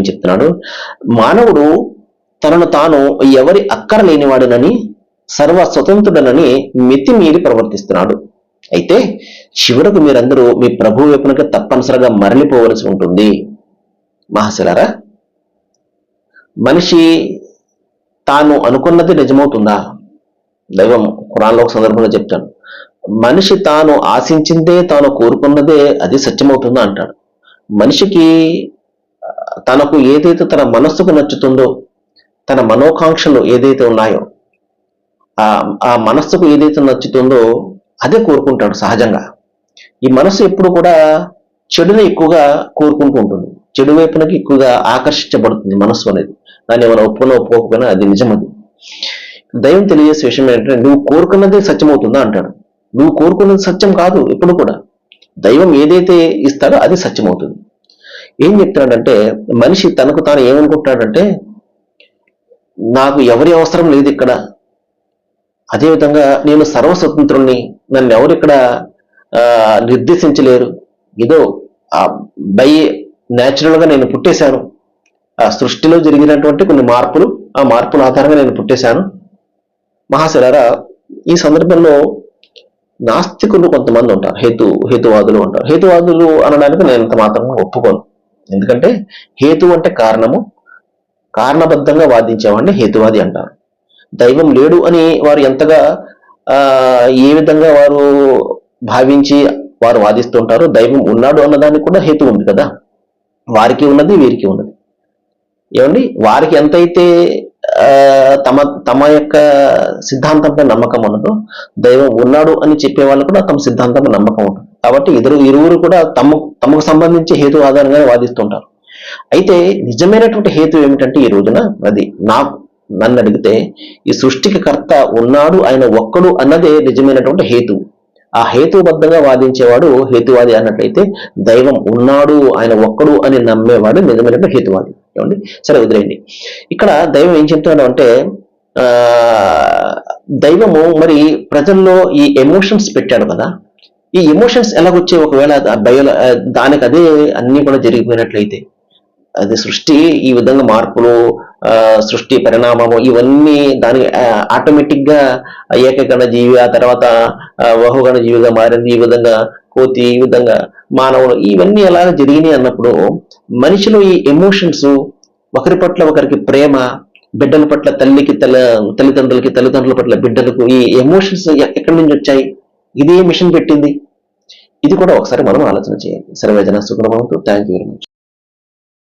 ఏం చెప్తున్నాడు? మానవుడు తనను తాను ఎవరి అక్కర లేనివాడునని సర్వ స్వతంత్రుడనని మితిమీరి ప్రవర్తిస్తున్నాడు. అయితే చివరకు మీరందరూ మీ ప్రభు వైపునకి తప్పనిసరిగా మరలిపోవలసి ఉంటుంది. మహాశిలారా మనిషి తాను అనుకున్నది నిజమవుతుందా? దైవం కురాన్లో ఒక సందర్భంలో చెప్తాను మనిషి తాను ఆశించిందే తాను కోరుకున్నదే అది సత్యమవుతుందా అంటాడు. మనిషికి తనకు ఏదైతే తన మనస్సుకు నచ్చుతుందో తన మనోకాంక్షలు ఏదైతే ఉన్నాయో ఆ ఆ మనస్సుకు ఏదైతే నచ్చుతుందో అదే కోరుకుంటాడు సహజంగా. ఈ మనస్సు ఎప్పుడు కూడా చెడుని ఎక్కువగా కోరుకుంటూ ఉంటుంది. చెడు వైపునకి ఎక్కువగా ఆకర్షించబడుతుంది మనస్సు అనేది. దాన్ని ఏమైనా ఒప్పుకున్నా ఒప్పుకోకపోయినా అది నిజం అది దైవం తెలియజేసే విషయం ఏంటంటే నువ్వు కోరుకున్నదే సత్యమవుతుందా అంటాడు. నువ్వు కోరుకున్నది సత్యం కాదు ఎప్పుడు కూడా. దైవం ఏదైతే ఇస్తాడో అది సత్యమవుతుంది. ఏం చెప్తున్నాడంటే మనిషి తనకు తాను ఏమనుకుంటాడంటే నాకు ఎవరి అవసరం లేదు ఇక్కడ. అదేవిధంగా నేను సర్వస్వతంత్రుణ్ణి నన్ను ఎవరు ఇక్కడ నిర్దేశించలేరు. ఏదో ఆ బై న్యాచురల్గా నేను పుట్టేశాను. ఆ సృష్టిలో జరిగినటువంటి కొన్ని మార్పులు ఆ మార్పుల ఆధారంగా నేను పుట్టేశాను. మహాశిలారా ఈ సందర్భంలో నాస్తికులు కొంతమంది ఉంటారు హేతు హేతువాదులు ఉంటారు. హేతువాదులు అనడానికి నేను ఇంత మాత్రం ఒప్పుకోను. ఎందుకంటే హేతు అంటే కారణము కారణబద్ధంగా వాదించేవాడిని హేతువాది అంటారు. దైవం లేడు అని వారు ఎంతగా ఏ విధంగా వారు భావించి వారు వాదిస్తుంటారు దైవం ఉన్నాడు అన్నదానికి కూడా హేతు ఉంది కదా. వారికి ఉన్నది వీరికి ఉన్నది. ఏమండి? వారికి ఎంతైతే తమ తమ యొక్క సిద్ధాంతంపై నమ్మకం ఉండదు. దైవం ఉన్నాడు అని చెప్పే వాళ్ళు కూడా తమ సిద్ధాంతంపై నమ్మకం ఉంటుంది. కాబట్టి ఇద్దరు ఇరువురు కూడా తమ తమకు సంబంధించి హేతు ఆధారంగా వాదిస్తుంటారు. అయితే నిజమైనటువంటి హేతు ఏమిటంటే ఈ రోజున అది నా నన్ను అడిగితే ఈ సృష్టికి కర్త ఉన్నాడు ఆయన ఒక్కడు అన్నదే నిజమైనటువంటి హేతు. ఆ హేతుబద్ధంగా వాదించేవాడు హేతువాది అన్నట్లయితే దైవం ఉన్నాడు ఆయన ఒక్కడు అని నమ్మేవాడు నిజమైనటువంటి హేతువాది. ఏమండి? సరే వదిలేయండి. ఇక్కడ దైవం ఏం చెప్తున్నాడు అంటే ఆ దైవము మరి ప్రజల్లో ఈ ఎమోషన్స్ పెట్టాడు కదా. ఈ ఎమోషన్స్ ఎలాగొచ్చే ఒకవేళ బయో దానికి అదే అన్ని కూడా జరిగిపోయినట్లయితే అది సృష్టి ఈ విధంగా మార్పులు సృష్టి పరిణామము ఇవన్నీ దాని ఆటోమేటిక్గా ఏకగణ జీవి ఆ తర్వాత బహుగణ జీవిగా మారింది. ఈ విధంగా కోతి ఈ విధంగా మానవులు ఇవన్నీ ఎలా జరిగినాయి అన్నప్పుడు మనిషిలో ఈ ఎమోషన్స్ ఒకరి పట్ల ఒకరికి ప్రేమ బిడ్డల పట్ల తల్లికి తల తల్లిదండ్రులకి తల్లిదండ్రుల పట్ల బిడ్డలకు ఈ ఎమోషన్స్ ఎక్కడి నుంచి వచ్చాయి? ఇదే మిషన్ పెట్టింది. ఇది కూడా ఒకసారి మనం ఆలోచన చేయాలి. సర్వేజన సుఖమవుతూ థ్యాంక్ యూ వెరీ మచ్